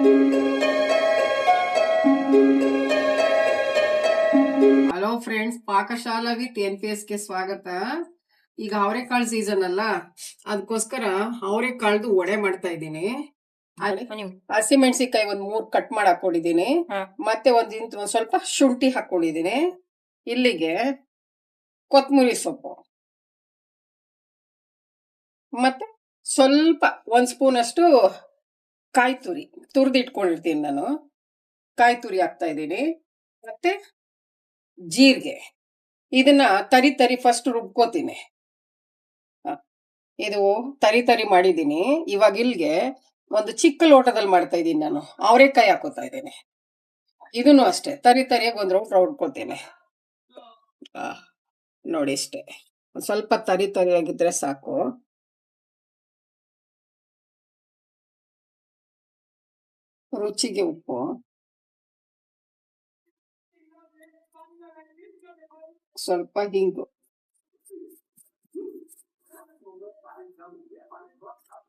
Hello friends Pakashala with N P ಎಸ್ಗೆ ಸ್ವಾಗತ. ಈಗ ಅವರೆಕಾಳು ಸೀಸನ್ ಅಲ್ಲ ಅದಕ್ಕೋಸ್ಕರ ಅವರೆಕಾಳ್ದು ಒಡೆ ಮಾಡ್ತಾ ಇದ್ದೀನಿ. ಹಸಿಮೆಣಸಿಕಾಯಿ ಒಂದ್ ಮೂರ್ ಕಟ್ ಮಾಡಿ ಹಾಕೊಂಡಿದೀನಿ ಮತ್ತೆ ಒಂದ್ ಒಂದ್ ಸ್ವಲ್ಪ ಶುಂಠಿ ಹಾಕೊಂಡಿದೀನಿ ಇಲ್ಲಿಗೆ ಕೊತ್ತಂಬರಿ ಸೊಪ್ಪು. ಮತ್ತೆ ಸ್ವಲ್ಪ ಒಂದ್ ಸ್ಪೂನ್ ಅಷ್ಟು ಕಾಯಿ ತುರಿ ತುರಿದು ಇಟ್ಕೊಂಡಿರ್ತೀನಿ ನಾನು. ಕಾಯಿ ತುರಿ ಹಾಕ್ತಾ ಇದ್ದೀನಿ. ಮತ್ತೆ ಜೀರಿಗೆ. ಇದನ್ನ ತರಿ ತರಿ ಫಸ್ಟ್ ರುಬ್ಕೋತೀನಿ. ಇದು ತರಿ ತರಿ ಮಾಡಿದ್ದೀನಿ. ಇವಾಗ ಇಲ್ಲಿಗೆ ಒಂದು ಚಿಕ್ಕ ಲೋಟದಲ್ಲಿ ಮಾಡ್ತಾ ಇದ್ದೀನಿ ನಾನು. ಅವರೆಕಾಯಿ ಹಾಕೋತಾ ಇದ್ದೀನಿ. ಇದನ್ನು ಅಷ್ಟೇ, ತರಿ ತರಿಯಾಗಿ ಒಂದು ರೌಂಡ್ ರೌಡ್ಕೋತೀನಿ ನೋಡಿ ಇಷ್ಟೇ. ಸ್ವಲ್ಪ ತರಿ ತರಿಯಾಗಿದ್ರೆ ಸಾಕು. ರುಚಿಗೆ ಉಪ್ಪು. ಸ್ವಲ್ಪ ಹಿಂಗು.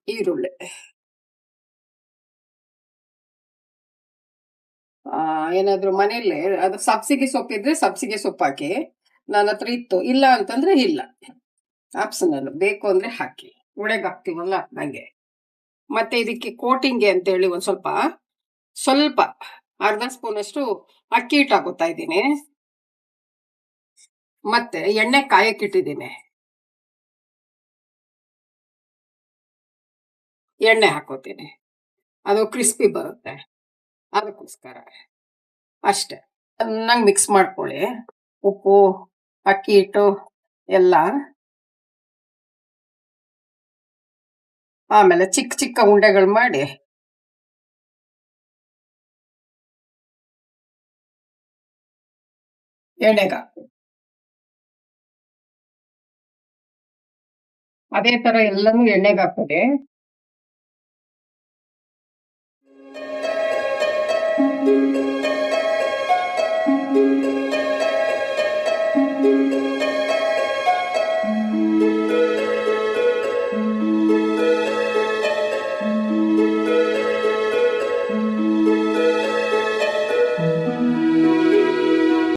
ಈರುಳ್ಳಿ. ಆ, ಏನಾದ್ರು ಮನೆಯಲ್ಲಿ ಅದು ಸಬ್ಸಿಗೆ ಸೊಪ್ಪಿದ್ರೆ ಸಬ್ಸಿಗೆ ಸೊಪ್ಪು ಹಾಕಿ. ನನ್ನ ಹತ್ರ ಇತ್ತು ಇಲ್ಲ ಅಂತಂದ್ರೆ ಇಲ್ಲ. ಆಪ್ಷನಲ್ ಬೇಕು ಅಂದ್ರೆ ಹಾಕಿ. ಉಳೆಗಾಕ್ತಿವಲ್ಲ ನಂಗೆ ಮತ್ತೆ ಇದಕ್ಕೆ ಕೋಟಿಂಗ್ಗೆ ಅಂತೇಳಿ ಒಂದ್ ಸ್ವಲ್ಪ ಸ್ವಲ್ಪ ಅರ್ಧ ಸ್ಪೂನ್ ಅಷ್ಟು ಅಕ್ಕಿ ಹಿಟ್ಟು ಹಾಕೋತಾ ಇದ್ದೀನಿ. ಮತ್ತೆ ಎಣ್ಣೆ ಕಾಯಕ್ಕಿಟ್ಟಿದ್ದೀನಿ ಎಣ್ಣೆ ಹಾಕೋತೀನಿ. ಅದು ಕ್ರಿಸ್ಪಿ ಬರುತ್ತೆ. ಅದಕ್ಕೋಸ್ಕರ. ಅಷ್ಟೆ. ಚೆನ್ನಾಗಿ ಮಿಕ್ಸ್ ಮಾಡ್ಕೊಳ್ಳಿ. ಉಪ್ಪು, ಅಕ್ಕಿ ಹಿಟ್ಟು ಎಲ್ಲ. ಆಮೇಲೆ ಚಿಕ್ಕ ಚಿಕ್ಕ ಉಂಡೆಗಳು ಮಾಡಿ ಎಣೆಗ ಅದೇ ತರ ಎಲ್ಲನೂ ಎಣ್ಣೆಗೆ